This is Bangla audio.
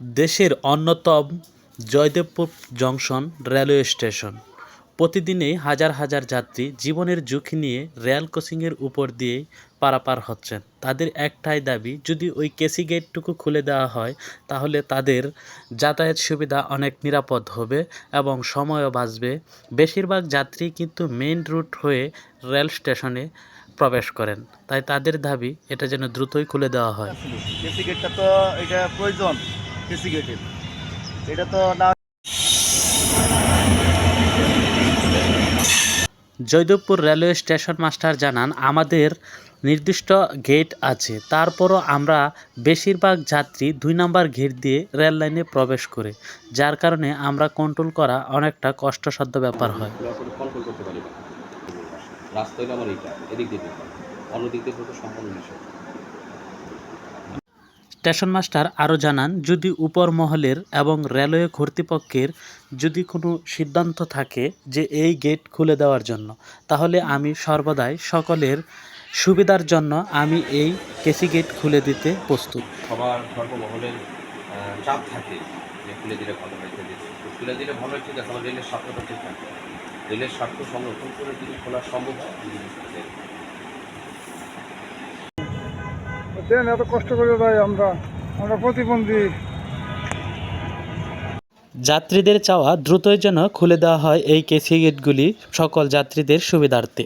দেশের অন্যতম জয়দেবপুর জংশন রেলওয়ে স্টেশন। প্রতিদিনই হাজার হাজার যাত্রী জীবনের ঝুঁকি নিয়ে রেল ক্রসিংয়ের উপর দিয়ে পারাপার হচ্ছেন। তাদের একটাই দাবি, যদি ওই কেসি গেটটুকু খুলে দেওয়া হয়, তাহলে তাদের যাতায়াত সুবিধা অনেক নিরাপদ হবে এবং সময়ও বাঁচবে। বেশিরভাগ যাত্রী কিন্তু মেইন রুট হয়ে রেল স্টেশনে প্রবেশ করেন। তাই তাদের দাবি, এটা যেন দ্রুতই খুলে দেওয়া হয়। কেসি গেটটা তো এটা প্রয়োজন। কেসি এটা তো না জয়দেবপুর রেলওয়ে স্টেশন মাস্টার জানান আমাদের নির্দিষ্ট গেট আছে তারপরও আমরা বেশিরভাগ যাত্রী দুই নাম্বার গেট দিয়ে রেল লাইনে প্রবেশ করে যার কারণে আমরা কন্ট্রোল করা অনেকটা কষ্টসাধ্য ব্যাপার হয়। রাস্তা হলো আমার এইটা এদিক দিয়ে যেতে অন্য দিক দিয়ে সম্পূর্ণ নিষেধ। স্টেশন মাস্টার আরও জানান, যদি উপর মহলের এবং রেলওয়ে কর্তৃপক্ষের যদি কোনো সিদ্ধান্ত থাকে যে এই গেট খুলে দেওয়ার জন্য, তাহলে আমি সর্বদাই সকলের সুবিধার জন্য আমি এই কেসি গেট খুলে দিতে প্রস্তুত। সবার চাপ থাকে যে খুলে দিলে ভালো হয় তো খুলে দিলে ভালো হয়, ঠিক রেলের স্বার্থটা ঠিক থাকে। রেলের স্বার্থ সংরক্ষণ করে যদি খোলা সম্ভব হয় ট্রেন এত কষ্ট করে যাই আমরা আমরা প্রতিবন্ধী। যাত্রীদের চাওয়া দ্রুতই যেন খুলে দেওয়া হয় এই কেসি গেটগুলি সকল যাত্রীদের সুবিধার্থে।